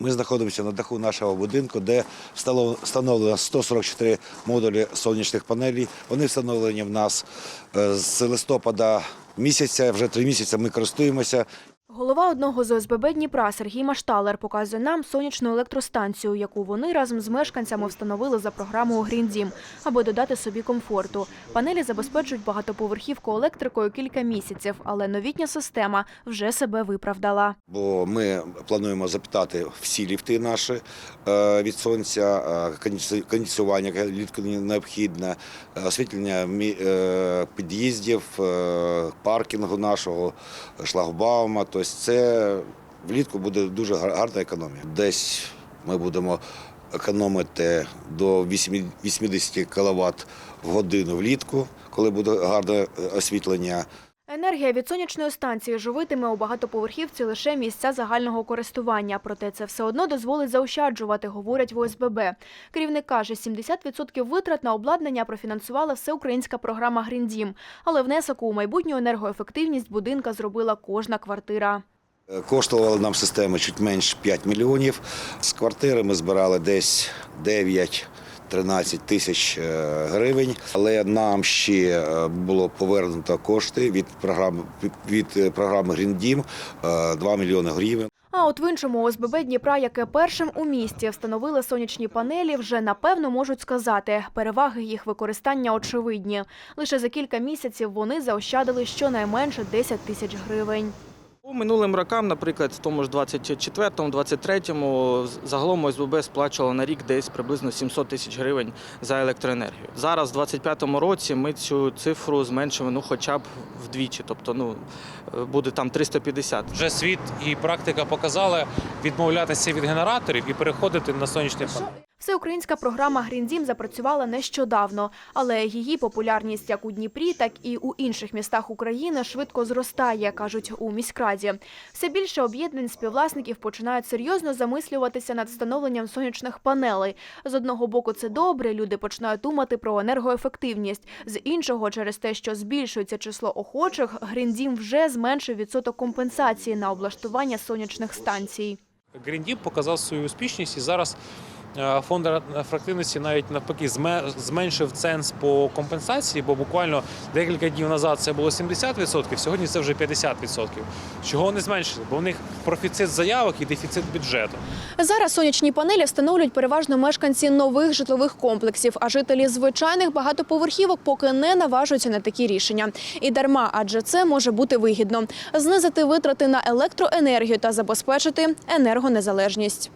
Ми знаходимося на даху нашого будинку, де встановлено 144 модулі сонячних панелей. Вони встановлені в нас е, з листопада місяця. Вже три місяці ми користуємося. Голова одного з ОСББ Дніпра Сергій Машталер показує нам сонячну електростанцію, яку вони разом з мешканцями встановили за програмою Dім, аби додати собі комфорту. Панелі забезпечують багатоповерхівку електрикою кілька місяців, але новітня система вже себе виправдала. Бо ми плануємо запитати всі ліфти наші е, від сонця, е, кондиці- кондиціювання яке необхідне, е, освітлення під'їздів, паркінгу нашого, шлагбаума. Тобто це влітку буде дуже гар- гарна економія. Десь ми будемо економити до 8 80 кВт в годину влітку, коли буде гарне е, освітлення. Енергія від сонячної станції живитиме у багатоповерхівці лише місця загального користування. Проте це все одно дозволить заощаджувати, говорять в ОСББ. Керівник каже, 70% витрат на обладнання профінансувала всеукраїнська програма «Гріндім». Але внесок у майбутню енергоефективність будинка зробила кожна квартира. Коштувала нам система чуть менш 5 мільйонів. З квартири ми збирали десь 9-13 тисяч е, гривень, але нам ще е, було повернуто кошти від програми від е, програми Гріндім 2 мільйони гривень. А от в іншому ОСББ Дніпра, яке першим у місті встановили сонячні панелі, вже напевно можуть сказати, переваги їх використання очевидні. Лише за кілька місяців вони заощадили щонайменше 10 тисяч гривень. Минулим рокам, наприклад, в тому ж 24-му, 23-му, з- загалом ОСББ сплачувало на рік десь приблизно 700 тисяч гривень за електроенергію. Зараз, в 25-му році, ми цю цифру зменшимо ну, хоча б вдвічі, тобто ну, е, буде там 350. Вже світ і практика показали відмовлятися від генераторів і переходити на сонячні панелі. Всеукраїнська програма «Гріндім» запрацювала нещодавно, але її популярність як у Дніпрі, так і у інших містах України швидко зростає, кажуть у міськраді. Все більше об'єднань співвласників починають серйозно замислюватися над встановленням сонячних панелей. З одного боку, це добре, люди починають думати про енергоефективність. З іншого, через те, що збільшується число охочих, «Гріндім» вже зменшив відсоток компенсації на облаштування сонячних станцій. Гріндім показав свою успішність і зараз фонд ефективності навіть навпаки зме- зменшив ценз по компенсації, бо буквально декілька днів назад це було 70%, сьогодні це вже 50%. Чого вони зменшили? Бо в них профіцит заявок і дефіцит бюджету. Зараз сонячні панелі встановлюють переважно мешканці нових житлових комплексів, а жителі звичайних багатоповерхівок поки не наважуються на такі рішення. І дарма, адже це може бути вигідно знизити витрати на електроенергію та забезпечити енергонезалежність.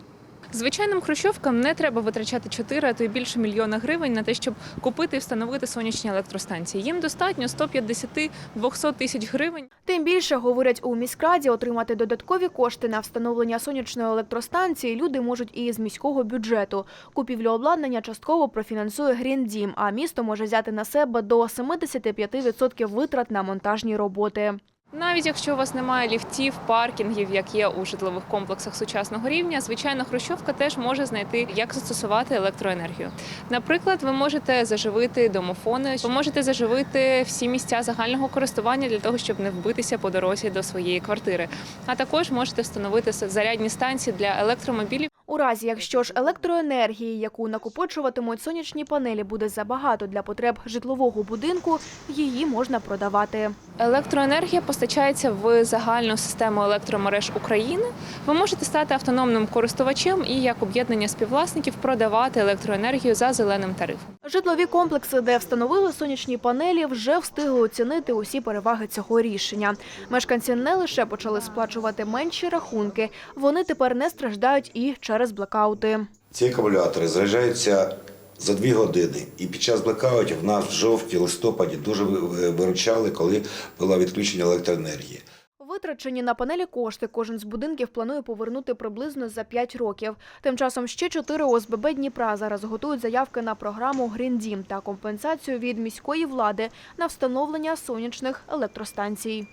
Звичайним хрущовкам не треба витрачати 4, а то й більше мільйона гривень на те, щоб купити і встановити сонячні електростанції. Їм достатньо 150-200 тисяч гривень. Тим більше говорять у міськраді, отримати додаткові кошти на встановлення сонячної електростанції люди можуть і з міського бюджету. Купівлю обладнання частково профінансує Гріндім, а місто може взяти на себе до 75% витрат на монтажні роботи. Навіть якщо у вас немає ліфтів, паркінгів, як є у житлових комплексах сучасного рівня, звичайна хрущовка теж може знайти, як застосувати електроенергію. Наприклад, ви можете заживити домофони, ви можете заживити всі місця загального користування для того, щоб не вбитися по дорозі до своєї квартири. А також можете встановити зарядні станції для електромобілів. У разі, якщо ж електроенергії, яку накопичуватимуть сонячні панелі, буде забагато для потреб житлового будинку, її можна продавати. Електроенергія постачається в загальну систему електромереж України. Ви можете стати автономним користувачем і як об'єднання співвласників продавати електроенергію за зеленим тарифом. Житлові комплекси, де встановили сонячні панелі, вже встигли оцінити усі переваги цього рішення. Мешканці не лише почали сплачувати менші рахунки, вони тепер не страждають і через блекаути. Ці акумулятори заряджаються за 2 години. І під час блекаутів в нас в жовтні, листопаді дуже виручали, коли було відключення електроенергії. Витрачені на панелі кошти кожен з будинків планує повернути приблизно за 5 років. Тим часом ще чотири ОСББ Дніпра зараз готують заявки на програму Гріндім та компенсацію від міської влади на встановлення сонячних електростанцій.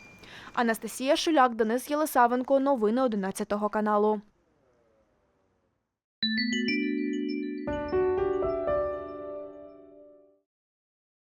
Анастасія Шуляк, Денис Єлисавенко, новини 11 каналу.